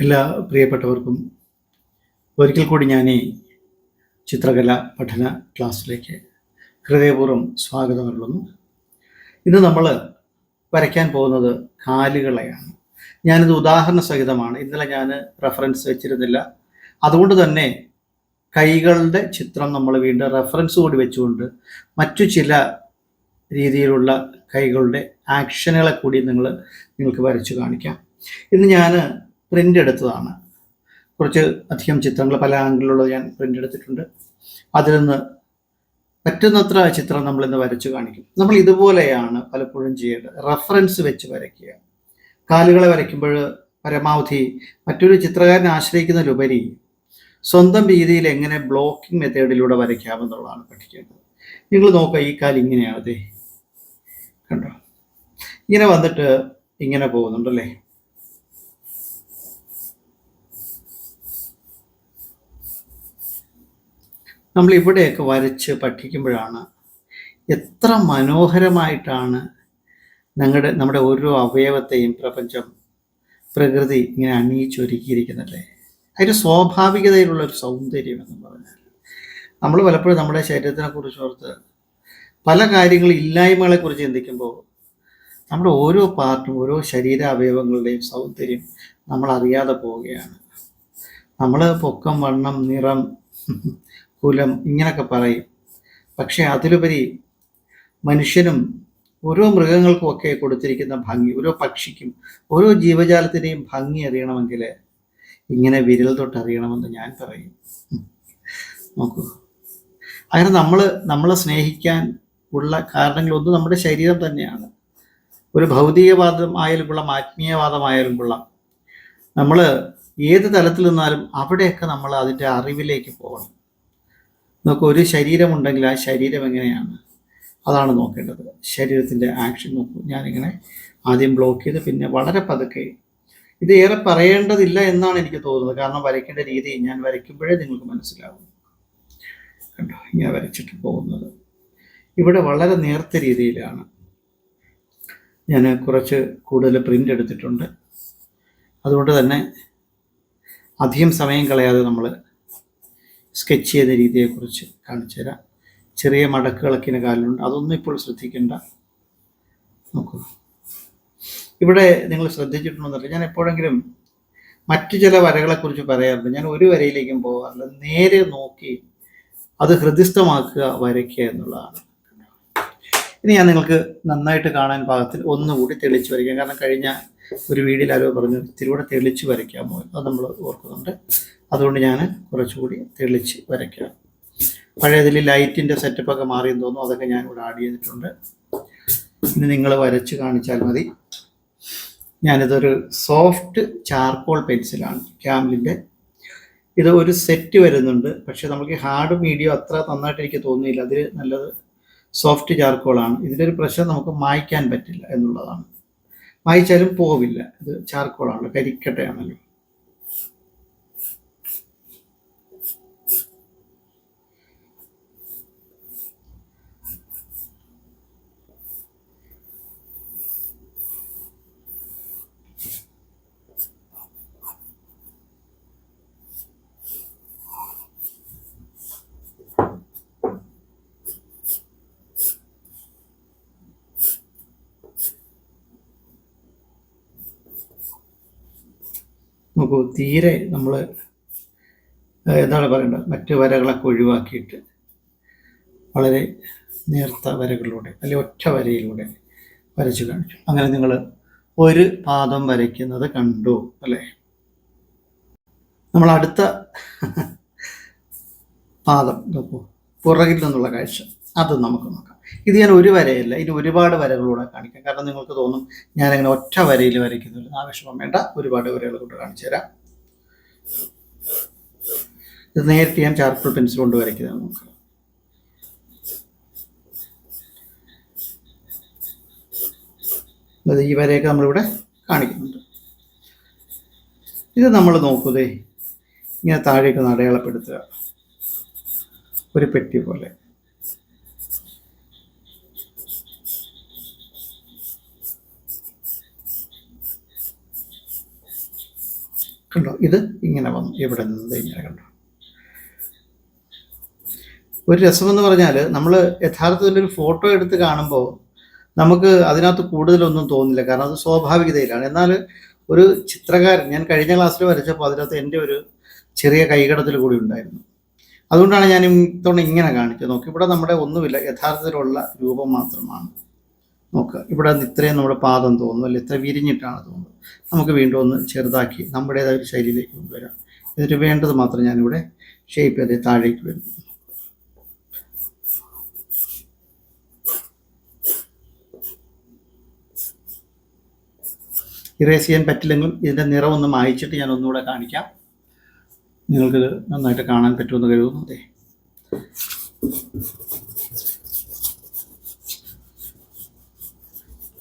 എല്ലാ പ്രിയപ്പെട്ടവർക്കും ഒരിക്കൽ കൂടി ഞാൻ ഈ ചിത്രകല പഠന ക്ലാസ്സിലേക്ക് ഹൃദയപൂർവം സ്വാഗതം നൽകുന്നു ഇന്ന് നമ്മൾ വരയ്ക്കാൻ പോകുന്നത് കാലുകളെയാണ്. ഞാനിത് ഉദാഹരണ സഹിതമാണ്. ഇന്നലെ ഞാൻ റെഫറൻസ് വെച്ചിരുന്നില്ല. അതുകൊണ്ട് തന്നെ കൈകളുടെ ചിത്രം നമ്മൾ വീണ്ടും റെഫറൻസ് കൂടി വെച്ചുകൊണ്ട് മറ്റു ചില രീതിയിലുള്ള കൈകളുടെ ആക്ഷനുകളെ കൂടി നിങ്ങൾ നിങ്ങൾക്ക് വരച്ചു കാണിക്കാം. ഇന്ന് ഞാൻ പ്രിന്റ് എടുത്തതാണ്. കുറച്ച് അധികം ചിത്രങ്ങൾ പല ആംഗിളിലുള്ളത് ഞാൻ പ്രിന്റ് എടുത്തിട്ടുണ്ട്. അതിൽ നിന്ന് പറ്റുന്നത്ര ചിത്രം നമ്മൾ ഇന്ന് വരച്ചു കാണിക്കും. നമ്മൾ ഇതുപോലെയാണ് പലപ്പോഴും ചെയ്യേണ്ടത്. റെഫറൻസ് വെച്ച് വരയ്ക്കുക. കാലുകളെ വരയ്ക്കുമ്പോൾ പരമാവധി മറ്റൊരു ചിത്രകാരനെ ആശ്രയിക്കുന്നതിലുപരി സ്വന്തം രീതിയിൽ എങ്ങനെ ബ്ലോക്കിംഗ് മെത്തേഡിലൂടെ വരയ്ക്കാമെന്നുള്ളതാണ് പഠിക്കേണ്ടത്. നിങ്ങൾ നോക്കുക ഈ കാൽ ഇങ്ങനെയാണ് അതെ കണ്ടോ? ഇങ്ങനെ വന്നിട്ട് ഇങ്ങനെ പോകുന്നുണ്ടല്ലേ? നമ്മൾ ഇവിടെയൊക്കെ വരച്ച് പഠിക്കുമ്പോഴാണ് എത്ര മനോഹരമായിട്ടാണ് ഞങ്ങളുടെ നമ്മുടെ ഓരോ അവയവത്തെയും പ്രപഞ്ചം പ്രകൃതി ഇങ്ങനെ അണിയിച്ചൊരുക്കിയിരിക്കുന്നല്ലേ അതിന്റെ സ്വാഭാവികതയിലുള്ള ഒരു സൗന്ദര്യം എന്ന് പറഞ്ഞാൽ നമ്മൾ പലപ്പോഴും നമ്മുടെ ശരീരത്തിനെ കുറിച്ച് ഓർത്ത് പല കാര്യങ്ങൾ ഇല്ലായ്മകളെ കുറിച്ച് ചിന്തിക്കുമ്പോൾ നമ്മുടെ ഓരോ പാർട്ടും ഓരോ ശരീര അവയവങ്ങളുടെയും സൗന്ദര്യം നമ്മൾ അറിയാതെ പോവുകയാണ്. നമ്മൾ പൊക്കം വണ്ണം നിറം കുലം ഇങ്ങനെയൊക്കെ പറയും. പക്ഷേ അതിലുപരി മനുഷ്യനും ഓരോ മൃഗങ്ങൾക്കും ഒക്കെ കൊടുത്തിരിക്കുന്ന ഭംഗി ഓരോ പക്ഷിക്കും ഓരോ ജീവജാലത്തിന്റെയും ഭംഗി അറിയണമെങ്കിൽ ഇങ്ങനെ വിരൽ തൊട്ട് അറിയണമെന്ന് ഞാൻ പറയും. നോക്കൂ. അങ്ങനെ നമ്മൾ നമ്മളെ സ്നേഹിക്കാൻ ഉള്ള കാരണങ്ങളൊന്നും നമ്മുടെ ശരീരം തന്നെയാണ്. ഒരു ഭൗതികവാദം ആയാലും കൊള്ളാം ആത്മീയവാദമായാലും കൊള്ളാം. നമ്മൾ ഏത് തലത്തിൽ നിന്നാലും അവിടെയൊക്കെ നമ്മൾ അതിന്റെ അറിവിലേക്ക് പോകണം. നമുക്ക് ഒരു ശരീരമുണ്ടെങ്കിൽ ആ ശരീരം എങ്ങനെയാണ്? അതാണ് നോക്കേണ്ടത്. ശരീരത്തിന്റെ ആക്ഷൻ നോക്കൂ. ഞാനിങ്ങനെ ആദ്യം ബ്ലോക്ക് ചെയ്ത് പിന്നെ വളരെ പതുക്കെ. ഇത് ഏറെ പറയേണ്ടതില്ല എന്നാണ് എനിക്ക് തോന്നുന്നത്. കാരണം വരയ്ക്കേണ്ട രീതി ഞാൻ വരയ്ക്കുമ്പോഴേ നിങ്ങൾക്ക് മനസ്സിലാവും. കണ്ടോ? ഇങ്ങനെ വരച്ചിട്ട് പോകുന്നത്. ഇവിടെ വളരെ നേർത്ത രീതിയിലാണ്. ഞാൻ കുറച്ച് കൂടുതൽ പ്രിന്റ് എടുത്തിട്ടുണ്ട്. അതുകൊണ്ട് തന്നെ അധികം സമയം കളയാതെ നമ്മൾ സ്കെച്ച് ചെയ്ത രീതിയെക്കുറിച്ച് കാണിച്ചു തരാം. ചെറിയ മടക്കുകളൊക്കെ കാലുണ്ട് അതൊന്നും ഇപ്പോൾ ശ്രദ്ധിക്കേണ്ട. നോക്കുക ഇവിടെ നിങ്ങൾ ശ്രദ്ധിച്ചിട്ടുണ്ടെന്നറിയാം ഞാൻ എപ്പോഴെങ്കിലും മറ്റു ചില വരകളെക്കുറിച്ച് പറയാറുണ്ട്. ഞാൻ ഒരു വരയിലേക്കും പോകാറില്ല. നേരെ നോക്കി അത് ഹൃദയസ്ഥമാക്കുക വരയ്ക്കുക എന്നുള്ളതാണ്. ഇനി ഞാൻ നിങ്ങൾക്ക് നന്നായിട്ട് കാണാൻ പാകത്തിൽ ഒന്നുകൂടി തെളിച്ച് വരയ്ക്കാം. കാരണം കഴിഞ്ഞ ഒരു വീഡിയോയിൽ ആരോ പറഞ്ഞു ഇത്തിരി തെളിച്ച് വരയ്ക്കാമോ അത് നമ്മൾ ഓർക്കുന്നുണ്ട്. അതുകൊണ്ട് ഞാൻ കുറച്ചുകൂടി തെളിച്ച് വരയ്ക്കാം. പഴയതിൽ ലൈറ്റിന്റെ സെറ്റപ്പൊക്കെ മാറിയെന്ന് തോന്നുന്നു. അതൊക്കെ ഞാൻ ഇവിടെ ആഡ് ചെയ്തിട്ടുണ്ട്. ഇനി നിങ്ങൾ വരച്ച് കാണിച്ചാൽ മതി. ഞാനിതൊരു സോഫ്റ്റ് ചാർക്കോൾ പെൻസിലാണ് ക്യാമ്പിന്റെ ഇത് ഒരു സെറ്റ് വരുന്നുണ്ട്. പക്ഷേ നമുക്ക് ഹാർഡ് മീഡിയം അത്ര നന്നായിട്ട് എനിക്ക് തോന്നിയില്ല. അതിൽ നല്ലത് സോഫ്റ്റ് ചാർക്കോളാണ് ഇതിന്റെ ഒരു പ്രശ്നം നമുക്ക് മായ്ക്കാൻ പറ്റില്ല എന്നുള്ളതാണ്. മായ്ച്ചാലും പോവില്ല. ഇത് ചാർക്കോളാണല്ലോ കരിക്കട്ടയാണല്ലോ. നോക്കൂ തീരെ നമ്മൾ എന്താണ് പറയേണ്ടത്? മറ്റ് വരകളൊക്കെ ഒഴിവാക്കിയിട്ട് വളരെ നേർത്ത വരകളിലൂടെ അല്ലെങ്കിൽ ഒറ്റ വരയിലൂടെ വരച്ചു കാണിച്ചു. അങ്ങനെ നിങ്ങൾ ഒരു പാദം വരയ്ക്കുന്നത് കണ്ടു അല്ലേ? നമ്മൾ അടുത്ത പാദം പുറകിൽ നിന്നുള്ള കാഴ്ച. അത് നമുക്ക് നോക്കാം. ഇത് ഞാൻ ഒരു വരയല്ല ഇനി ഒരുപാട് വരകളൂടെ കാണിക്കാം. കാരണം നിങ്ങൾക്ക് തോന്നും ഞാനങ്ങനെ ഒറ്റ വരയിൽ വരയ്ക്കുന്നില്ല ആവശ്യം വേണ്ട. ഒരുപാട് വരകൾ കൊണ്ട് കാണിച്ചു തരാം. ഇത് നേരിട്ട് ഞാൻ ചാർക്കോൾ പെൻസിൽ കൊണ്ട് വരയ്ക്കുന്നത് നമുക്ക്. അത് ഈ വരയൊക്കെ നമ്മളിവിടെ കാണിക്കുന്നുണ്ട്. ഇത് നമ്മൾ നോക്കൂതേ ഇങ്ങനെ താഴേക്ക് ഒന്ന് അടയാളപ്പെടുത്തുക ഒരു പെട്ടി പോലെ. കണ്ടോ? ഇത് ഇങ്ങനെ വന്നു. ഇവിടെ നിന്ന് ഇങ്ങനെ കണ്ടോ? ഒരു രസമെന്ന് പറഞ്ഞാൽ നമ്മൾ യഥാർത്ഥത്തിൽ ഒരു ഫോട്ടോ എടുത്ത് കാണുമ്പോൾ നമുക്ക് അതിനകത്ത് കൂടുതലൊന്നും തോന്നില്ല. കാരണം അത് സ്വാഭാവികതയിലാണ്. എന്നാൽ ഒരു ചിത്രകാരൻ ഞാൻ കഴിഞ്ഞ ക്ലാസ്സിൽ വരച്ചപ്പോൾ അതിനകത്ത് എന്റെ ഒരു ചെറിയ കൈകടത്തിൽ കൂടി ഉണ്ടായിരുന്നു. അതുകൊണ്ടാണ് ഞാൻ ഇത്തവണ ഇങ്ങനെ കാണിച്ചത്. നോക്കി ഇവിടെ നമ്മുടെ ഒന്നുമില്ല. യഥാർത്ഥത്തിലുള്ള രൂപം മാത്രമാണ്. നോക്കുക ഇവിടെ നിന്ന് ഇത്രയും നമ്മുടെ പാദം തോന്നുന്നു അല്ലെ ഇത്ര വിരിഞ്ഞിട്ടാണ് തോന്നുന്നത്. നമുക്ക് വീണ്ടും ഒന്ന് ചെറുതാക്കി നമ്മുടേതായ ഒരു ശൈലിയിലേക്ക് കൊണ്ടുവരാം. എന്നിട്ട് വേണ്ടത് മാത്രം ഞാനിവിടെ ഷേപ്പ് ചെയ്ത് താഴേക്ക് വരുന്നു. ഇറേസ് ചെയ്യാൻ പറ്റില്ലെങ്കിലും ഇതിന്റെ നിറം ഒന്ന് മായിച്ചിട്ട് ഞാൻ ഒന്നുകൂടെ കാണിക്കാം. നിങ്ങൾക്കിത് നന്നായിട്ട് കാണാൻ പറ്റുമെന്ന് കരുതുന്നു. അതെ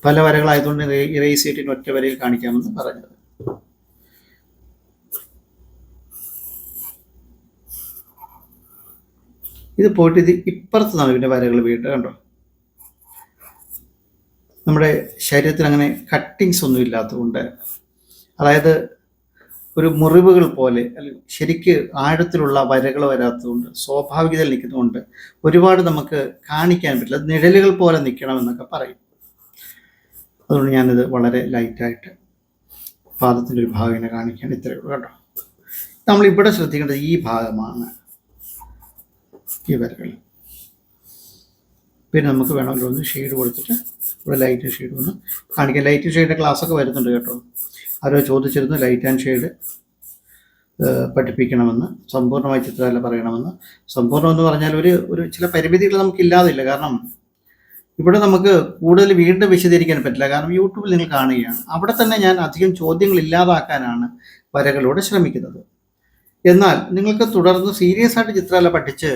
പല വരകളായതുകൊണ്ട് ഇറേസ് ചെയ്തിട്ട് ഒറ്റ വരയിൽ കാണിക്കാമെന്ന് പറഞ്ഞത്. ഇത് പോയിട്ട് ഇത് നിന്നാണ് ഇതിന്റെ വരകൾ വീണ്ടും കണ്ടോ? നമ്മുടെ ശരീരത്തിൽ അങ്ങനെ കട്ടിങ്സ് ഒന്നും ഇല്ലാത്തതുകൊണ്ട് അതായത് ഒരു മുറിവുകൾ പോലെ അല്ലെങ്കിൽ ശരിക്ക് ആഴത്തിലുള്ള വരകൾ വരാത്തതുകൊണ്ട് സ്വാഭാവികതയിൽ നിൽക്കുന്നതുകൊണ്ട് ഒരുപാട് നമുക്ക് കാണിക്കാൻ പറ്റില്ല. നിഴലുകൾ പോലെ നിൽക്കണമെന്നൊക്കെ പറയും. അതുകൊണ്ട് ഞാനിത് വളരെ ലൈറ്റായിട്ട് പാദത്തിന്റെ ഒരു ഭാഗം ഇങ്ങനെ കാണിക്കാൻ ഇത്രയേ ഉള്ളൂ കേട്ടോ. നമ്മളിവിടെ ശ്രദ്ധിക്കേണ്ടത് ഈ ഭാഗമാണ് ഈ വരകൾ. പിന്നെ നമുക്ക് വേണമല്ലോ ഒന്ന് ഷെയ്ഡ് കൊടുത്തിട്ട് ഇവിടെ ലൈറ്റ് ഷെയ്ഡ് ഒന്ന് കാണിക്കാം. ലൈറ്റ് ഷെയ്ഡ് ക്ലാസ്സൊക്കെ വരുന്നുണ്ട് കേട്ടോ. ആരോ ചോദിച്ചിരുന്നു ലൈറ്റ് ആൻഡ് ഷെയ്ഡ് പഠിപ്പിക്കണമെന്ന്. സമ്പൂർണമായി ചിത്രകല പറയണമെന്ന്. സമ്പൂർണം എന്ന് പറഞ്ഞാൽ ഒരു ഒരു ചില പരിമിതികൾ നമുക്കില്ലാതില്ല. കാരണം ഇവിടെ നമുക്ക് കൂടുതൽ വീണ്ടും വിശദീകരിക്കാൻ പറ്റില്ല. കാരണം യൂട്യൂബിൽ നിങ്ങൾ കാണുകയാണ്. അവിടെ തന്നെ ഞാൻ അധികം ചോദ്യങ്ങൾ ഇല്ലാതാക്കാനാണ് വരകളോട് ശ്രമിക്കുന്നത്. എന്നാൽ നിങ്ങൾക്ക് തുടർന്ന് സീരിയസ് ആയിട്ട് ചിത്രകല പഠിച്ച്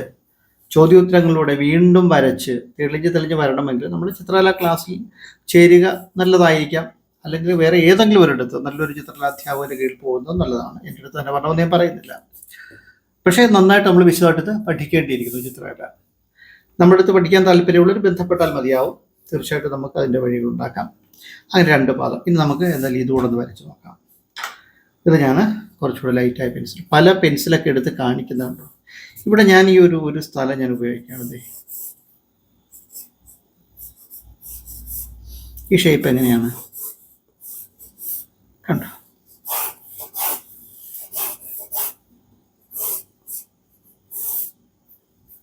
ചോദ്യോത്തരങ്ങളിലൂടെ വീണ്ടും വരച്ച് തെളിഞ്ഞ് തെളിഞ്ഞ് വരണമെങ്കിൽ നമ്മൾ ചിത്രകല ക്ലാസ്സിൽ ചേരുക നല്ലതായിരിക്കാം. അല്ലെങ്കിൽ വേറെ ഏതെങ്കിലും ഒരിടത്ത് നല്ലൊരു ചിത്രകല അധ്യാപകന് കീഴിൽ പോകുന്നത് നല്ലതാണ്. എന്റെ അടുത്ത് തന്നെ പറഞ്ഞതെന്ന് ഞാൻ പറയുന്നില്ല. പക്ഷേ നന്നായിട്ട് നമ്മൾ വിശദമായിട്ട് പഠിക്കേണ്ടിയിരിക്കുന്നു ചിത്രകല. നമ്മുടെ അടുത്ത് പഠിക്കാൻ താല്പര്യമുള്ളവർ ബന്ധപ്പെട്ടാൽ മതിയാവും. തീർച്ചയായിട്ടും നമുക്ക് അതിന്റെ വഴികൾ ഉണ്ടാക്കാം. അങ്ങനെ രണ്ട് പാദം. ഇനി നമുക്ക് എന്തായാലും ഇതുകൂടെ ഒന്ന് വരച്ച് നോക്കാം. ഇത് ഞാൻ കുറച്ചുകൂടെ ലൈറ്റായ പെൻസിൽ പല പെൻസിലൊക്കെ എടുത്ത് കാണിക്കുന്നുണ്ടോ. ഇവിടെ ഞാൻ ഈ ഒരു ഒരു സ്ഥലം ഞാൻ ഉപയോഗിക്കുകയാണ്. ഈ ഷേപ്പ് എങ്ങനെയാണ്? കണ്ടോ?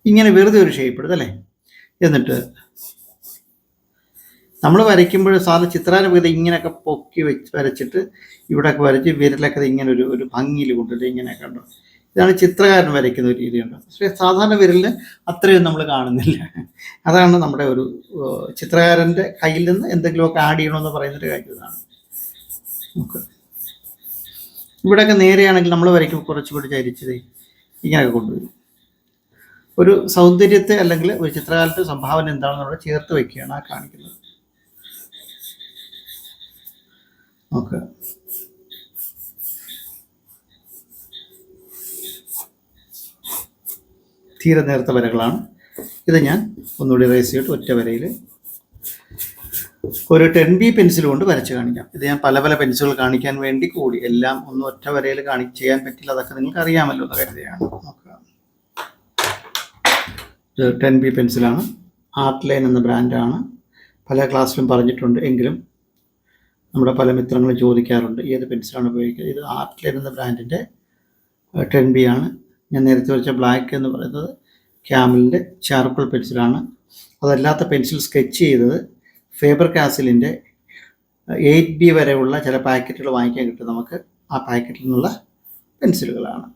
ഇങ്ങനെ വെറുതെ ഒരു ഷേപ്പ് എടുത്തല്ലേ എന്നിട്ട് നമ്മൾ വരയ്ക്കുമ്പോൾ സാധാരണ ചിത്രാനുപതി ഇങ്ങനെയൊക്കെ പൊക്കി വെച്ച് വരച്ചിട്ട് ഇവിടെയൊക്കെ വരച്ച് വിരലൊക്കെ ഇങ്ങനെ ഒരു ഒരു ഭംഗിയിൽ കൊണ്ടിട്ട് ഇങ്ങനെയൊക്കെ കണ്ടോ? ഇതാണ് ചിത്രകാരൻ വരയ്ക്കുന്ന ഒരു രീതിയുണ്ട് പക്ഷേ സാധാരണ വിരലിൽ അത്രയും നമ്മൾ കാണുന്നില്ല. അതാണ് നമ്മുടെ ഒരു ചിത്രകാരന്റെ കയ്യിൽ നിന്ന് എന്തെങ്കിലുമൊക്കെ ആഡ് ചെയ്യണമെന്ന് പറയുന്നൊരു കാര്യം ഇതാണ്. നമുക്ക് ഇവിടെയൊക്കെ നേരെയാണെങ്കിൽ നമ്മൾ വരയ്ക്കുമ്പോൾ കുറച്ചുകൂടി ചരിച്ചത് ഇങ്ങനെയൊക്കെ കൊണ്ടുവരും. ഒരു സൗന്ദര്യത്തെ അല്ലെങ്കിൽ ഒരു ചിത്രകാലത്തെ സംഭാവന എന്താണെന്ന് അവിടെ ചേർത്ത് വയ്ക്കുകയാണ് ആ കാണിക്കുന്നത്. നോക്കുക തീരെ നേർത്ത വരകളാണ്. ഇത് ഞാൻ ഒന്നുകൂടി റേസ് ചെയ്തിട്ട് ഒറ്റ വരയിൽ ഒരു ടെൻ ബി പെൻസിൽ കൊണ്ട് വരച്ച് കാണിക്കാം. ഇത് ഞാൻ പല പല പെൻസിലുകൾ കാണിക്കാൻ വേണ്ടി കൂടി എല്ലാം ഒന്ന് ഒറ്റ വരയിൽ കാണി ചെയ്യാൻ പറ്റില്ല അതൊക്കെ നിങ്ങൾക്ക് അറിയാമല്ലോ എന്ന് കരുതിയാണ് നോക്കുക ഇത് ടെൻ ബി പെൻസിലാണ്. ആർട്ട് ലൈൻ എന്ന ബ്രാൻഡാണ്. പല ക്ലാസ്സിലും പറഞ്ഞിട്ടുണ്ട് എങ്കിലും നമ്മുടെ പല മിത്രങ്ങളും ചോദിക്കാറുണ്ട് ഏത് പെൻസിലാണ് ഉപയോഗിക്കുന്നത് ഇത് ആർട്ട് ലൈൻ എന്ന ബ്രാൻഡിന്റെ ടെൻ ബി ആണ്. ഞാൻ നേരത്തെ വെച്ച ബ്ലാക്ക് എന്ന് പറയുന്നത് ക്യാമലിന്റെ ചാർക്കോൾ പെൻസിലാണ്. അതല്ലാത്ത പെൻസിൽ സ്കെച്ച് ചെയ്തത് ഫേബർ കാസിലിന്റെ എയ്റ്റ് ബി വരെയുള്ള ചില പാക്കറ്റുകൾ വാങ്ങിക്കാൻ കിട്ടും നമുക്ക്. ആ പാക്കറ്റിൽ നിന്നുള്ള പെൻസിലുകളാണ്.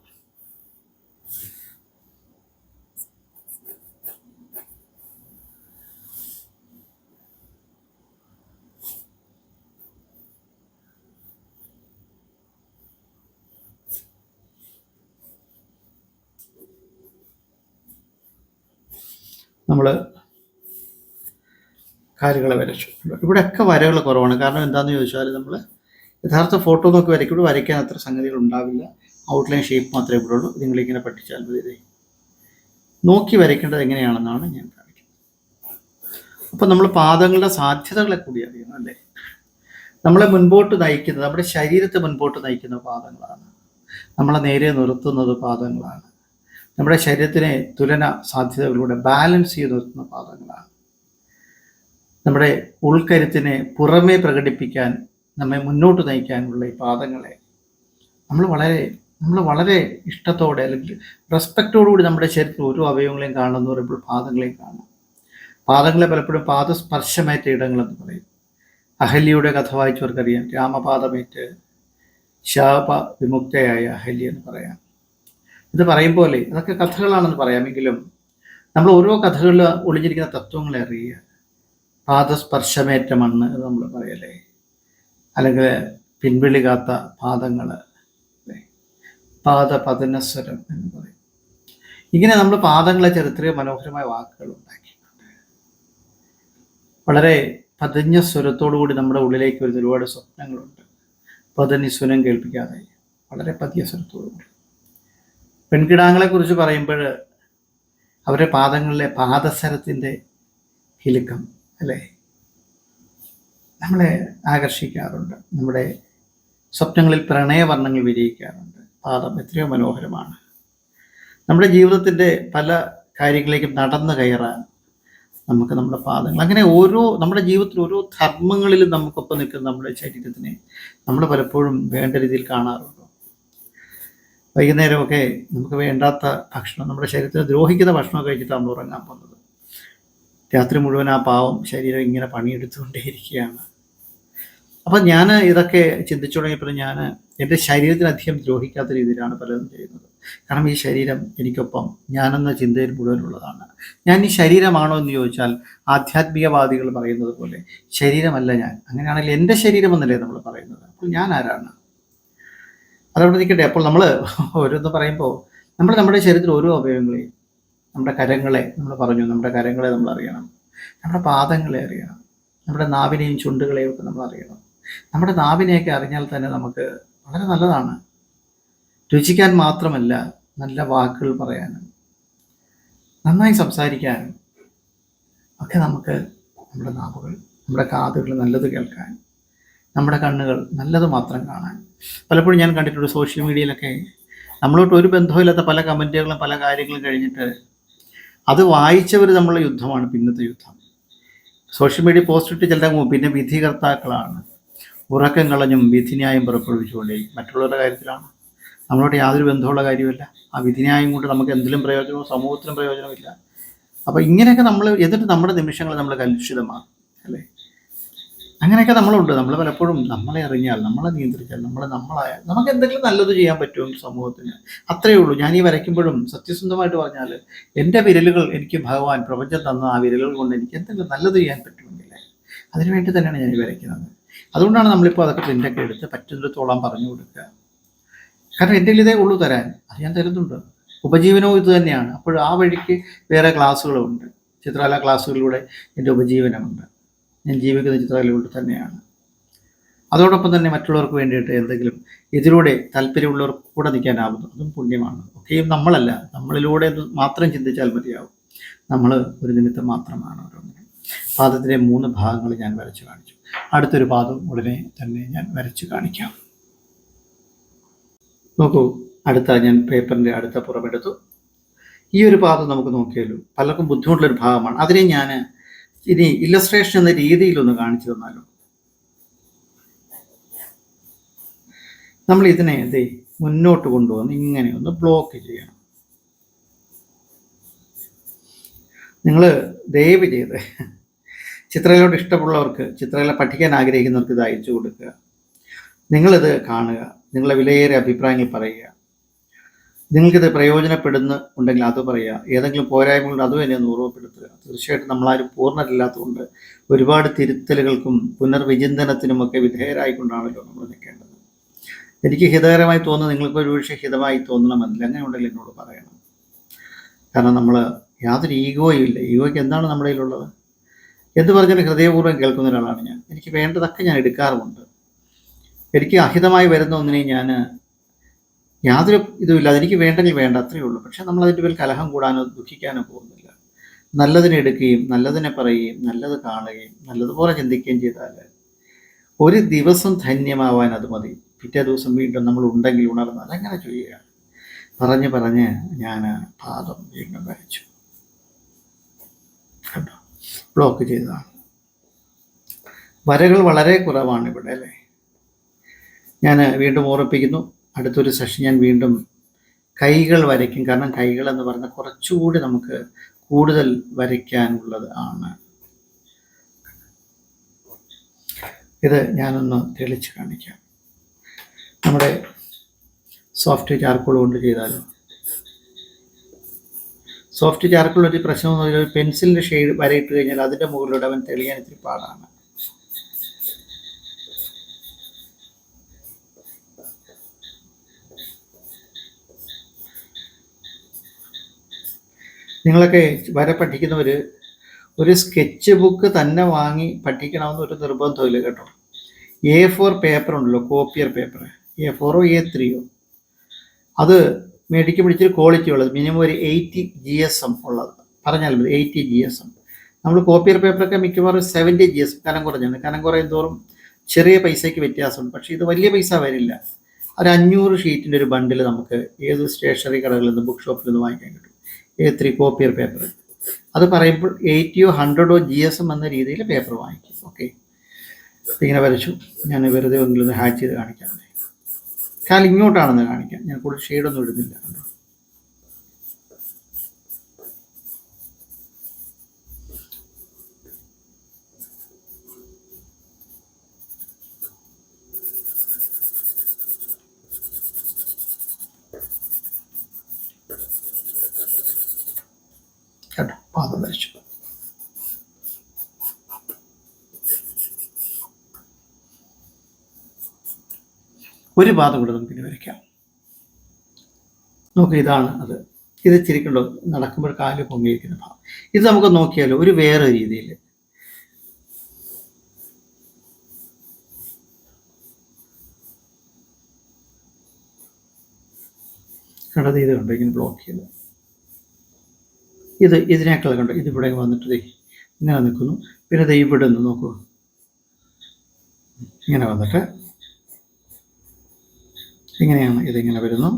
നമ്മൾ കാര്യങ്ങൾ വരച്ചു ഇവിടെയൊക്കെ വരകൾ കുറവാണ്. കാരണം എന്താണെന്ന് ചോദിച്ചാൽ നമ്മൾ യഥാർത്ഥ ഫോട്ടോ നോക്കി വരയ്ക്കുമ്പോൾ വരയ്ക്കാൻ അത്ര സംഗതികൾ ഉണ്ടാവില്ല. ഔട്ട്ലൈൻ ഷേപ്പ് മാത്രമേ ഇവിടെ ഉള്ളൂ. നിങ്ങളിങ്ങനെ പഠിച്ചാൽ മതി. നോക്കി വരയ്ക്കേണ്ടത് എങ്ങനെയാണെന്നാണ് ഞാൻ കാണിക്കുന്നത്. അപ്പം നമ്മൾ പാദങ്ങളുടെ സാധ്യതകളെ കൂടി അറിയണം അല്ലേ? നമ്മളെ മുൻപോട്ട് നയിക്കുന്നത് നമ്മുടെ ശരീരത്തെ മുൻപോട്ട് നയിക്കുന്ന പാദങ്ങളാണ്. നമ്മളെ നേരെ നിർത്തുന്നത് പാദങ്ങളാണ്. നമ്മുടെ ശരീരത്തിനെ തുലന സാധ്യതകളിലൂടെ ബാലൻസ് ചെയ്ത് നിർത്തുന്ന പാദങ്ങളാണ്. നമ്മുടെ ഉൾക്കരുത്തിനെ പുറമേ പ്രകടിപ്പിക്കാൻ നമ്മെ മുന്നോട്ട് നയിക്കാനുള്ള ഈ പാദങ്ങളെ നമ്മൾ വളരെ നമ്മൾ വളരെ ഇഷ്ടത്തോടെ അല്ലെങ്കിൽ റെസ്പെക്റ്റോടുകൂടി നമ്മുടെ ശരീരത്തിൽ ഓരോ അവയവങ്ങളെയും കാണുന്ന പറയുമ്പോൾ പാദങ്ങളെയും കാണാം. പാദങ്ങളെ പലപ്പോഴും പാദസ്പർശമേറ്റ ഇടങ്ങളെന്ന് പറയും. അഹല്യയുടെ കഥ വായിച്ചവർക്കറിയാം. രാമപാദമേറ്റ് ശാപ വിമുക്തയായ അഹല്യ എന്ന് പറയാം. ഇത് പറയും പോലെ അതൊക്കെ കഥകളാണെന്ന് പറയാമെങ്കിലും നമ്മൾ ഓരോ കഥകളിൽ ഒളിഞ്ഞിരിക്കുന്ന തത്വങ്ങളെ അറിയുക. പാദസ്പർശമേറ്റ മണ്ണ് എന്ന് നമ്മൾ പറയല്ലേ? അല്ലെങ്കിൽ പിൻവിളി കാത്ത പാദ പതനസ്വരം എന്ന് പറയും. ഇങ്ങനെ നമ്മൾ പാദങ്ങളെ ചരിത്ര മനോഹരമായ വാക്കുകൾ ഉണ്ടാക്കിയിട്ടുണ്ട്. വളരെ പതിഞ്ഞ സ്വരത്തോടുകൂടി നമ്മുടെ ഉള്ളിലേക്ക് വരുന്ന ഒരുപാട് സ്വപ്നങ്ങളുണ്ട്. പതനി സ്വരം കേൾപ്പിക്കാതെ വളരെ പതിയ സ്വരത്തോടുകൂടി പെൺകിടാങ്ങളെ കുറിച്ച് പറയുമ്പോൾ അവരുടെ പാദങ്ങളിലെ പാദസരത്തിന്റെ കിലുക്കം അല്ലേ? നമ്മളെ ആകർഷിക്കാറുണ്ട്. നമ്മുടെ സ്വപ്നങ്ങളിൽ പ്രണയവർണങ്ങൾ വിരിയിക്കാറുണ്ട്. പാദം എത്രയോ മനോഹരമാണ്. നമ്മുടെ ജീവിതത്തിന്റെ പല കാര്യങ്ങളിലേക്കും നടന്നു കയറാൻ നമുക്ക് നമ്മുടെ പാദങ്ങൾ അങ്ങനെ ഓരോ നമ്മുടെ ജീവിതത്തിൽ ഓരോ ധർമ്മങ്ങളിലും നമുക്കൊപ്പം നിൽക്കുന്ന നമ്മുടെ ശരീരത്തിനെ നമ്മൾ പലപ്പോഴും വേണ്ട രീതിയിൽ കാണാറുണ്ട്. വൈകുന്നേരമൊക്കെ നമുക്ക് വേണ്ടാത്ത ഭക്ഷണം നമ്മുടെ ശരീരത്തിന് ദ്രോഹിക്കുന്ന ഭക്ഷണം കഴിച്ചിട്ട് നമ്മൾ ഉറങ്ങാൻ പോകുന്നത്. രാത്രി മുഴുവൻ ആ പാവം ശരീരം ഇങ്ങനെ പണിയെടുത്തുകൊണ്ടേയിരിക്കുകയാണ്. അപ്പം ഞാൻ ഇതൊക്കെ ചിന്തിച്ചു തുടങ്ങിയപ്പോൾ ഞാൻ എന്റെ ശരീരത്തിന് അധികം ദ്രോഹിക്കാത്ത രീതിയിലാണ് പലതും ചെയ്യുന്നത്. കാരണം ഈ ശരീരം എനിക്കൊപ്പം ഞാനെന്ന ചിന്തയിൽ മുഴുവനുള്ളതാണ്. ഞാൻ ഈ ശരീരമാണോ എന്ന് ചോദിച്ചാൽ ആധ്യാത്മികവാദികൾ പറയുന്നത് പോലെ ശരീരമല്ല ഞാൻ. അങ്ങനെയാണെങ്കിൽ എന്റെ ശരീരമെന്നല്ലേ നമ്മൾ പറയുന്നത്? അപ്പോൾ ഞാൻ ആരാണ്? അതവിടെ അപ്പോൾ നമ്മൾ ഓരോന്ന് പറയുമ്പോൾ നമ്മൾ നമ്മുടെ ശരീരത്തിൽ ഓരോ അവയവങ്ങളെയും നമ്മുടെ കരങ്ങളെ നമ്മൾ പറഞ്ഞു നമ്മുടെ കരങ്ങളെ നമ്മൾ അറിയണം നമ്മുടെ പാദങ്ങളെ അറിയണം നമ്മുടെ നാവിനെയും ചുണ്ടുകളെയും ഒക്കെ നമ്മൾ അറിയണം. നമ്മുടെ നാവിനെയൊക്കെ അറിഞ്ഞാൽ തന്നെ നമുക്ക് വളരെ നല്ലതാണ്. രുചിക്കാൻ മാത്രമല്ല നല്ല വാക്കുകൾ പറയാനും നന്നായി സംസാരിക്കാനും ഒക്കെ നമുക്ക് നമ്മുടെ നാവുകൾ നമ്മുടെ കാതുകൾ നല്ലത് കേൾക്കാൻ നമ്മുടെ കണ്ണുകൾ നല്ലത് മാത്രം കാണാൻ. പലപ്പോഴും ഞാൻ കണ്ടിട്ടുണ്ട് സോഷ്യൽ മീഡിയയിലൊക്കെ നമ്മളോട്ട് ഒരു ബന്ധമില്ലാത്ത പല കമന്റുകളും പല കാര്യങ്ങളും കഴിഞ്ഞിട്ട് അത് വായിച്ചവർ നമ്മളെ യുദ്ധമാണ് പിന്നത്തെ യുദ്ധം. സോഷ്യൽ മീഡിയ പോസ്റ്റ് ഇട്ട് ചിലർ പിന്നെ വിധികർത്താക്കളാണ്. ഉറക്കം കളഞ്ഞും വിധിന്യായം പുറപ്പെടുവിച്ചുകൊണ്ടേ മറ്റുള്ളവരുടെ കാര്യത്തിലാണ്. നമ്മളോട് യാതൊരു ബന്ധമുള്ള കാര്യമില്ല ആ വിധിന്യായം കൊണ്ട് നമുക്ക് എന്തിലും പ്രയോജനമോ സമൂഹത്തിനും പ്രയോജനമില്ല. അപ്പോൾ ഇങ്ങനെയൊക്കെ നമ്മൾ എന്നിട്ട് നമ്മുടെ നിമിഷങ്ങൾ നമ്മൾ കലുഷിതമാണ് അല്ലേ? അങ്ങനെയൊക്കെ നമ്മളുണ്ട്. നമ്മൾ പലപ്പോഴും നമ്മളെ അറിഞ്ഞാൽ നമ്മളെ നിയന്ത്രിച്ചാൽ നമ്മളെ നമ്മളായാൽ നമുക്ക് എന്തെങ്കിലും നല്ലത് ചെയ്യാൻ പറ്റും സമൂഹത്തിന്. അത്രയേ ഉള്ളൂ. ഞാൻ ഈ വരയ്ക്കുമ്പോഴും സത്യസന്ധമായിട്ട് പറഞ്ഞാൽ എന്റെ വിരലുകൾ എനിക്ക് ഭഗവാൻ പ്രപഞ്ചം തന്ന ആ വിരലുകൾ കൊണ്ട് എനിക്ക് എന്തെങ്കിലും നല്ലത് ചെയ്യാൻ പറ്റുമെന്നില്ല അതിനുവേണ്ടി തന്നെയാണ് ഞാൻ ഈ വരയ്ക്കുന്നത്. അതുകൊണ്ടാണ് നമ്മളിപ്പോൾ അതൊക്കെ പ്രിന്റൊക്കെ എടുത്ത് പറ്റുന്നിടത്തോളം പറഞ്ഞു കൊടുക്കുക. കാരണം എന്റെ ഇതേ ഉള്ളൂ തരാൻ. അത് ഞാൻ തരുന്നുണ്ട്. ഉപജീവനവും ഇത് തന്നെയാണ്. അപ്പോൾ ആ വഴിക്ക് വേറെ ക്ലാസ്സുകളുമുണ്ട് ചിത്രകല ക്ലാസ്സുകളിലൂടെ എന്റെ ഉപജീവനമുണ്ട്. ഞാൻ ജീവിക്കുന്ന ചിത്രകലയിലൂടെ തന്നെയാണ്. അതോടൊപ്പം തന്നെ മറ്റുള്ളവർക്ക് വേണ്ടിയിട്ട് എന്തെങ്കിലും ഇതിലൂടെ താല്പര്യമുള്ളവർ കൂടെ നിൽക്കാനാവുന്നു അതും പുണ്യമാണ്. ഒക്കെയും നമ്മളല്ല. നമ്മളിലൂടെ മാത്രം ചിന്തിച്ചാൽ മതിയാവും. നമ്മൾ ഒരു നിമിത്തം മാത്രമാണ് ഓരോന്നിനും. പാദത്തിലെ മൂന്ന് ഭാഗങ്ങൾ ഞാൻ വരച്ചു കാണിച്ചു. അടുത്തൊരു പാദം ഉടനെ തന്നെ ഞാൻ വരച്ചു കാണിക്കാം. നോക്കൂ അടുത്ത ഞാൻ പേപ്പറിന്റെ അടുത്ത പുറമെടുത്തു. ഈ ഒരു പാദം നമുക്ക് നോക്കിയാലോ പലർക്കും ബുദ്ധിമുട്ടുള്ളൊരു ഭാഗമാണ്. അതിനെ ഞാൻ ഇനി ഇല്ലസ്ട്രേഷൻ എന്ന രീതിയിൽ ഒന്ന് കാണിച്ചു തന്നാലോ? നമ്മൾ ഇതിനെ ദേ മുന്നോട്ട് കൊണ്ടുവന്ന് ഇങ്ങനെ ഒന്ന് ബ്ലോക്ക് ചെയ്യണം. നിങ്ങൾ ദയവ് ചെയ്ത് ചിത്രകലയോട് ഇഷ്ടമുള്ളവർക്ക് ചിത്രകല പഠിക്കാൻ ആഗ്രഹിക്കുന്നവർക്ക് ഇത് അയച്ചു കൊടുക്കുക. നിങ്ങളിത് കാണുക. നിങ്ങളെ വിലയേറിയ അഭിപ്രായങ്ങൾ പറയുക. നിങ്ങൾക്കിത് പ്രയോജനപ്പെടുന്ന ഉണ്ടെങ്കിൽ അത് പറയുക ഏതെങ്കിലും പോരായ്മകളുണ്ട് അതും എന്നെ ഓർമ്മപ്പെടുത്തുക. തീർച്ചയായിട്ടും നമ്മളാരും പൂർണരല്ലാത്തതുകൊണ്ട് ഒരുപാട് തിരുത്തലുകൾക്കും പുനർവിചിന്തനത്തിനുമൊക്കെ വിധേയരായിക്കൊണ്ടാണല്ലോ നമ്മൾ നിൽക്കേണ്ടത്. എനിക്ക് ഹിതകരമായി തോന്നുന്നത് നിങ്ങൾക്ക് ഒരു പക്ഷേ ഹിതമായി തോന്നണമെന്നില്ല. അങ്ങനെ ഉണ്ടെങ്കിൽ എന്നോട് പറയണം. കാരണം നമ്മൾ യാതൊരു ഈഗോയും ഇല്ല. ഈഗോയ്ക്ക് എന്താണ് നമ്മുടെ കയ്യിലുള്ളത്? എന്ത് പറഞ്ഞാലും ഹൃദയപൂർവം കേൾക്കുന്ന ഒരാളാണ് ഞാൻ. എനിക്ക് വേണ്ടതൊക്കെ ഞാൻ എടുക്കാറുമുണ്ട്. എനിക്ക് അഹിതമായി വരുന്ന ഒന്നിനെ ഞാൻ യാതൊരു ഇതുമില്ല അതെനിക്ക് വേണ്ടെങ്കിൽ വേണ്ട അത്രയേ ഉള്ളൂ. പക്ഷെ നമ്മൾ അതിന്റെ പേരിൽ കലഹം കൂടാനോ ദുഃഖിക്കാനോ പോകുന്നില്ല. നല്ലതിനെ എടുക്കുകയും നല്ലതിനെ പറയുകയും നല്ലത് കാണുകയും നല്ലതുപോലെ ചിന്തിക്കുകയും ചെയ്താൽ ഒരു ദിവസം ധന്യമാവാൻ അത് മതി. പിറ്റേ ദിവസം വീണ്ടും നമ്മൾ ഉണ്ടെങ്കിൽ ഉണർന്നാൽ അങ്ങനെ ചെയ്യുക പറഞ്ഞ് പറഞ്ഞ് ഞാൻ പാദം വീണ്ടും വരച്ചു. കണ്ടോ? ബ്ലോക്ക് ചെയ്തതാണ്. വരകൾ വളരെ കുറവാണ് ഇവിടെ അല്ലേ? ഞാൻ വീണ്ടും ഓർമ്മിപ്പിക്കുന്നു. അടുത്തൊരു സെഷൻ ഞാൻ വീണ്ടും കൈകൾ വരയ്ക്കും. കാരണം കൈകൾ എന്ന് പറഞ്ഞാൽ കുറച്ചുകൂടി നമുക്ക് കൂടുതൽ വരയ്ക്കാനുള്ളത് ആണ്. ഇത് ഞാനൊന്ന് തെളിച്ച് കാണിക്കാം. നമ്മുടെ സോഫ്റ്റ് ചാർക്കോൾ കൊണ്ട് ചെയ്താലോ. സോഫ്റ്റ് ചാർക്കോൾ ഒരു പ്രശ്നം എന്ന് പറഞ്ഞാൽ പെൻസിലിന്റെ ഷെയ്ഡ് വരയിട്ട് കഴിഞ്ഞാൽ അതിന്റെ മുകളിലൂടെ അവൻ തെളിയാൻ ഇത്തിരി പാടാണ്. നിങ്ങളൊക്കെ വര പഠിക്കുന്നവർ ഒരു സ്കെച്ച് ബുക്ക് തന്നെ വാങ്ങി പഠിക്കണമെന്ന് ഒരു നിർബന്ധമില്ല കേട്ടോ. എ ഫോർ പേപ്പർ ഉണ്ടല്ലോ കോപ്പിയർ പേപ്പർ എ ഫോറോ എ ത്രീയോ അത് മേടിക്കും പിടിച്ചൊരു ക്വാളിറ്റി ഉള്ളത്. മിനിമം ഒരു എയ്റ്റി ജി എസ് എം ഉള്ളത്. പറഞ്ഞാൽ മതി എയ്റ്റി ജി എസ് എം നമ്മൾ കോപ്പിയർ പേപ്പറൊക്കെ മിക്കവാറും സെവന്റി ജി എസ് കനം കുറഞ്ഞാണ്. കനം കുറയും ചെറിയ പൈസയ്ക്ക് വ്യത്യാസമുണ്ട്. പക്ഷേ ഇത് വലിയ പൈസ വരില്ല. ഒരു അഞ്ഞൂറ് ഷീറ്റിന്റെ ഒരു ബണ്ടിൽ നമുക്ക് ഏത് സ്റ്റേഷനറി കടകളിൽ നിന്ന് ബുക്ക് ഷോപ്പിൽ നിന്ന് വാങ്ങിക്കാൻ കിട്ടും. എ ത്രീ കോപ്പിയർ പേപ്പർ അത് പറയുമ്പോൾ എയ്റ്റിയോ ഹൺഡ്രഡോ ജി എസ് എം എന്ന രീതിയിൽ പേപ്പർ വാങ്ങിക്കും ഓക്കെ ഇങ്ങനെ വരച്ചു. ഞാൻ വെറുതെ ഒന്നിലൊന്ന് ഹാച്ച് ചെയ്ത് കാണിക്കാം. കാലിങ്ങോട്ടാണെന്ന് കാണിക്കാം. ഞാൻ കൂടുതൽ ഷെയ്ഡൊന്നും ഇടുന്നില്ല കണ്ടോ കേട്ടോ പാദം വരച്ചു ഒരു പാദം കൂടെ നമുക്ക് ഇനി വരയ്ക്കാം. നോക്കുക ഇതാണ് അത്. ഇത് ചിരിക്കണ്ടോ നടക്കുമ്പോൾ കാൽ പൊങ്ങിയിരിക്കുന്ന ഭാഗം. ഇത് നമുക്ക് നോക്കിയാലോ ഒരു വേറെ രീതിയിൽ. കണ്ടത് ഇത് കണ്ടോ ഇങ്ങനെ ബ്ലോക്ക് ചെയ്ത്. ഇത് ഇതിനേക്കാൾ കണ്ടോ ഇതിവിടെ വന്നിട്ട് ദേ ഇങ്ങനെ നിൽക്കുന്നു. പിന്നെ ദേ ഇവിടെ നിന്ന് നോക്കൂ. ഇങ്ങനെ വന്നിട്ട് ഇങ്ങനെയാണ് ഇതിങ്ങനെ വരുന്നു.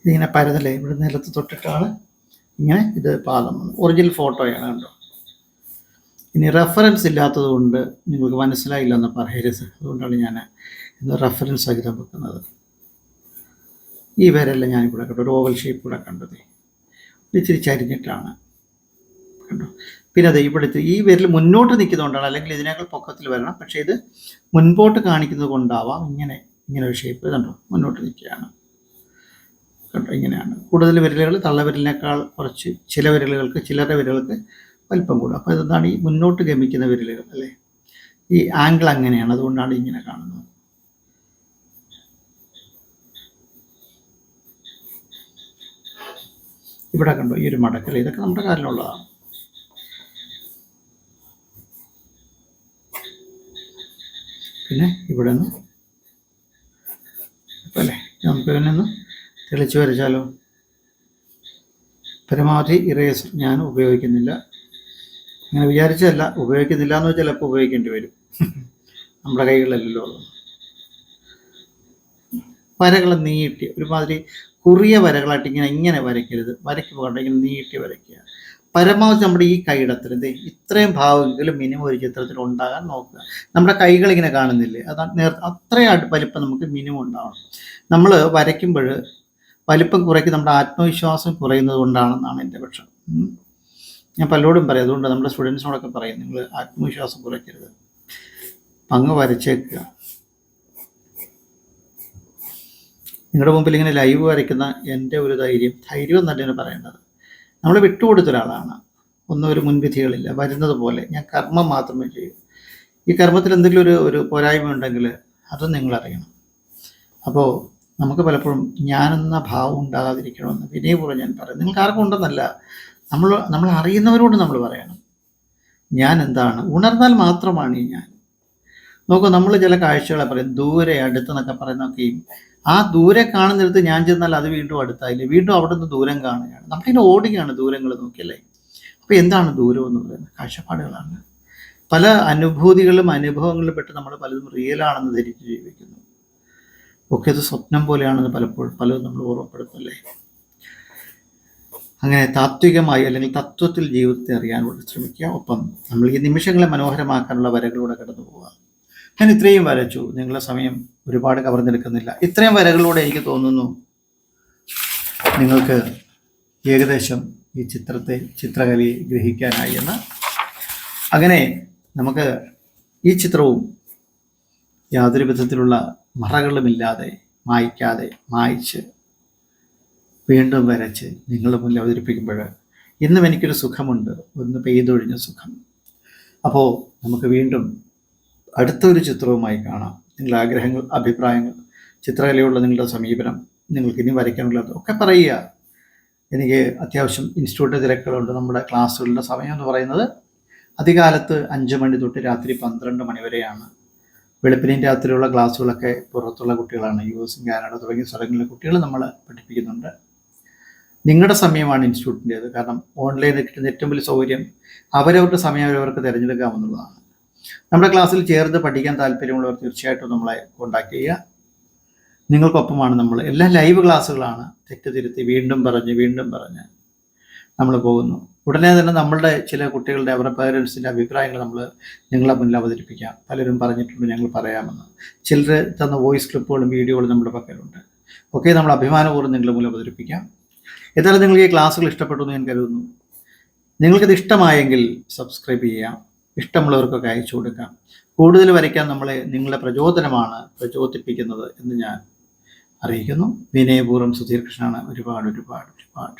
ഇതിങ്ങനെ പരതലേ ഇവിടെ നിലത്ത് തൊട്ടിട്ടാണ് ഇങ്ങനെ ഇത് പാദം ഒറിജിനൽ ഫോട്ടോയാണ് കണ്ടോ ഇനി റെഫറൻസ് ഇല്ലാത്തത് കൊണ്ട് നിങ്ങൾക്ക് മനസ്സിലായില്ലെന്ന് പറയരുത്. അതുകൊണ്ടാണ് ഞാൻ ഇന്ന് റെഫറൻസ് സഹിതം വെക്കുന്നത് ഈ വരെല്ലാം ഞാനിവിടെ കണ്ടു. ഒരു ഓവൽ ഷേപ്പ് കൂടെ കണ്ടത്. ഇച്ചിരി ചരിഞ്ഞിട്ടാണ്. പിന്നെ അത് ഇവിടെ ഈ വിരൽ മുന്നോട്ട് നിൽക്കുന്നതുകൊണ്ടാണ് അല്ലെങ്കിൽ ഇതിനേക്കാൾ പൊക്കത്തിൽ വരണം. പക്ഷേ ഇത് മുൻപോട്ട് കാണിക്കുന്നത് കൊണ്ടാവാം. ഇങ്ങനെ ഇങ്ങനെ ഒരു ഷേപ്പ് കണ്ടോ? മുന്നോട്ട് നിൽക്കുകയാണ്. കണ്ടോ? ഇങ്ങനെയാണ്. കൂടുതൽ വിരലുകൾ തള്ളവിരലിനേക്കാൾ കുറച്ച് ചില വിരലുകൾക്ക് ചിലരുടെ വിരലുകൾക്ക് വലിപ്പം കൂടും. അപ്പോൾ ഇതെന്താണ്? ഈ മുന്നോട്ട് ഗമിക്കുന്ന വിരലുകൾ അല്ലേ? ഈ ആംഗിൾ അങ്ങനെയാണ്. അതുകൊണ്ടാണ് ഇങ്ങനെ കാണുന്നത്. ഇവിടെ കണ്ടോ? ഈ ഒരു മടക്കൽ. ഇതൊക്കെ നമ്മുടെ കാലിലുള്ളതാണ് പിന്നെ ഇവിടെ നിന്ന് അല്ലേ? നമുക്ക് ഇതിൽ നിന്ന് തെളിച്ച് വരച്ചാലോ? പരമാവധി ഇറേസർ ഞാൻ ഉപയോഗിക്കുന്നില്ല. അങ്ങനെ വിചാരിച്ചതല്ല ഉപയോഗിക്കുന്നില്ല എന്ന് വെച്ചാൽ ചിലപ്പോൾ ഉപയോഗിക്കേണ്ടി വരും. നമ്മുടെ കൈകളിലല്ലോ വരകൾ നീട്ടി ഒരുമാതിരി കുറിയ വരകളായിട്ട് ഇങ്ങനെ ഇങ്ങനെ വരയ്ക്കരുത്. വരയ്ക്കുമ്പോൾ ഇങ്ങനെ നീട്ടി വരയ്ക്കുക. പരമാവധി നമ്മുടെ ഈ കൈയിടത്തിൽ ദേ ഇത്രയും ഭാവമെങ്കിലും മിനിമം ഒരു ചിത്രത്തിൽ ഉണ്ടാകാൻ നോക്കുക. നമ്മുടെ കൈകൾ ഇങ്ങനെ കാണുന്നില്ലേ? അതാണ് നേർ അത്രയും വലിപ്പം നമുക്ക് മിനിമം ഉണ്ടാവണം. നമ്മൾ വരയ്ക്കുമ്പോൾ വലിപ്പം കുറയ്ക്കും നമ്മുടെ ആത്മവിശ്വാസം കുറയുന്നത് കൊണ്ടാണെന്നാണ് എന്റെ പക്ഷം. ഞാൻ പലരോടും പറയും അതുകൊണ്ട് നമ്മുടെ സ്റ്റുഡൻസിനോടൊക്കെ പറയും നിങ്ങൾ ആത്മവിശ്വാസം കുറയ്ക്കരുത്. അങ്ങ് വരച്ചേക്കുക. നിങ്ങളുടെ മുമ്പിൽ ഇങ്ങനെ ലൈവ് വരയ്ക്കുന്ന എന്റെ ഒരു ധൈര്യം ധൈര്യം എന്നല്ല പറയേണ്ടത്. നമ്മൾ വിട്ടുകൊടുത്ത ഒരാളാണ്. ഒന്നും ഒരു മുൻവിധികളില്ല. വരുന്നത് പോലെ ഞാൻ കർമ്മം മാത്രമേ ചെയ്യൂ. ഈ കർമ്മത്തിൽ എന്തെങ്കിലും ഒരു ഒരു പോരായ്മ ഉണ്ടെങ്കിൽ അതും നിങ്ങളറിയണം. അപ്പോൾ നമുക്ക് പലപ്പോഴും ഞാനെന്ന ഭാവം ഉണ്ടാകാതിരിക്കണമെന്ന് വിനയപൂർവം ഞാൻ പറയും. നിങ്ങൾക്ക് ആർക്കും ഉണ്ടെന്നല്ല. നമ്മൾ നമ്മൾ അറിയുന്നവരോട് നമ്മൾ പറയണം. ഞാൻ എന്താണ്? ഉണർന്നാൽ മാത്രമാണ് ഈ ഞാൻ. നോക്കൂ നമ്മൾ ചില കാഴ്ചകളെ പറയും ദൂരെ അടുത്തെന്നൊക്കെ പറയുന്നൊക്കെയും ആ ദൂരെ കാണുന്നിടത്ത് ഞാൻ ചെന്നാൽ അത് വീണ്ടും അടുത്തായില്ലേ? വീണ്ടും അവിടെ നിന്ന് ദൂരം കാണുകയാണ്. നമ്മളിങ്ങനെ ഓടുകയാണ് ദൂരങ്ങൾ നോക്കിയല്ലേ? അപ്പോൾ എന്താണ് ദൂരം എന്ന് പറയുന്നത്? കാഴ്ചപ്പാടുകളാണ്. പല അനുഭൂതികളും അനുഭവങ്ങളിലും പെട്ട് നമ്മൾ പലതും റിയലാണെന്ന് ധരിച്ച് ജീവിക്കുന്നു. ഒക്കെ അത് സ്വപ്നം പോലെയാണെന്ന് പലപ്പോഴും പലതും നമ്മൾ ഓർമ്മപ്പെടുത്തല്ലേ? അങ്ങനെ താത്വികമായി അല്ലെങ്കിൽ തത്വത്തിൽ ജീവിതത്തെ അറിയാനുള്ള ശ്രമിക്കുക. ഒപ്പം നമ്മൾ ഈ നിമിഷങ്ങളെ മനോഹരമാക്കാനുള്ള വരകളിലൂടെ കടന്നു പോവുക ഞാൻ ഇത്രയും വരച്ചു. നിങ്ങളുടെ സമയം ഒരുപാട് കവർന്നെടുക്കുന്നില്ല ഇത്രയും വരകളിലൂടെ എനിക്ക് തോന്നുന്നു നിങ്ങൾക്ക് ഏകദേശം ഈ ചിത്രത്തെ ചിത്രകലയെ ഗ്രഹിക്കാനായി എന്ന്. അങ്ങനെ നമുക്ക് ഈ ചിത്രവും യാതൊരു വിധത്തിലുള്ള മറകളുമില്ലാതെ മായ്ക്കാതെ മായ്ച്ച് വീണ്ടും വരച്ച് നിങ്ങളുടെ മുന്നിൽ അവതരിപ്പിക്കുമ്പോൾ ഇന്നും എനിക്കൊരു സുഖമുണ്ട്. ഒന്ന് പെയ്തൊഴിഞ്ഞ സുഖം. അപ്പോൾ നമുക്ക് വീണ്ടും അടുത്തൊരു ചിത്രവുമായി കാണാം. നിങ്ങളുടെ ആഗ്രഹങ്ങൾ അഭിപ്രായങ്ങൾ ചിത്രകലയുള്ള നിങ്ങളുടെ സമീപനം നിങ്ങൾക്ക് ഇനി വരയ്ക്കാനുള്ളത് ഒക്കെ പറയുക. എനിക്ക് അത്യാവശ്യം ഇൻസ്റ്റിറ്റ്യൂട്ട് തിരക്കുകളുണ്ട്. നമ്മുടെ ക്ലാസ്സുകളുടെ സമയം എന്ന് പറയുന്നത് അധികാലത്ത് അഞ്ച് മണി തൊട്ട് രാത്രി പന്ത്രണ്ട് മണി വരെയാണ്. വെളുപ്പിനെയും രാത്രിയുള്ള ക്ലാസ്സുകളൊക്കെ പുറത്തുള്ള കുട്ടികളാണ്. യു എസും കാനഡ തുടങ്ങിയ സ്ഥലങ്ങളിലെ കുട്ടികൾ നമ്മൾ പഠിപ്പിക്കുന്നുണ്ട്. നിങ്ങളുടെ സമയമാണ് ഇൻസ്റ്റിറ്റ്യൂട്ടിന്റേത്. കാരണം ഓൺലൈനിൽ കിട്ടുന്ന ഏറ്റവും വലിയ സൗകര്യം അവരവരുടെ സമയം അവരവർക്ക് തിരഞ്ഞെടുക്കാമെന്നുള്ളതാണ്. നമ്മുടെ ക്ലാസ്സിൽ ചേർന്ന് പഠിക്കാൻ താല്പര്യമുള്ളവർ തീർച്ചയായിട്ടും നമ്മളെ കോൺടാക്ട് ചെയ്യുക. നിങ്ങൾക്കൊപ്പമാണ് നമ്മൾ. എല്ലാ ലൈവ് ക്ലാസ്സുകളാണ് തെറ്റ് തിരുത്തി വീണ്ടും പറഞ്ഞ് വീണ്ടും പറഞ്ഞ് നമ്മൾ പോകുന്നു. ഉടനെ തന്നെ നമ്മളുടെ ചില കുട്ടികളുടെ അവരുടെ പേരൻസിന്റെ അഭിപ്രായങ്ങൾ നമ്മൾ നിങ്ങളെ മുന്നിൽ അവതരിപ്പിക്കാം. പലരും പറഞ്ഞിട്ടുണ്ട് ഞങ്ങൾ പറയാമെന്ന്. ചിലർ തന്ന വോയിസ് ക്ലിപ്പുകളും വീഡിയോകളും നമ്മുടെ പക്കലുണ്ട്. ഒക്കെ നമ്മൾ അഭിമാനപൂർവം നിങ്ങളുടെ മുന്നിൽ അവതരിപ്പിക്കാം. എന്തായാലും നിങ്ങൾക്ക് ഈ ക്ലാസ്സുകൾ ഇഷ്ടപ്പെട്ടു എന്ന് ഞാൻ കരുതുന്നു. നിങ്ങൾക്കിത് ഇഷ്ടമായെങ്കിൽ സബ്സ്ക്രൈബ് ചെയ്യാം ഇഷ്ടമുള്ളവർക്കൊക്കെ അയച്ചു കൊടുക്കാം. കൂടുതൽ വരയ്ക്കാൻ നമ്മളെ നിങ്ങളുടെ പ്രചോദനമാണ് പ്രചോദിപ്പിക്കുന്നത് എന്ന് ഞാൻ അറിയിക്കുന്നു. വിനയപൂർവം സുധീർ കൃഷ്ണനാണ് ഒരുപാട് ഒരുപാട് ഒരുപാട്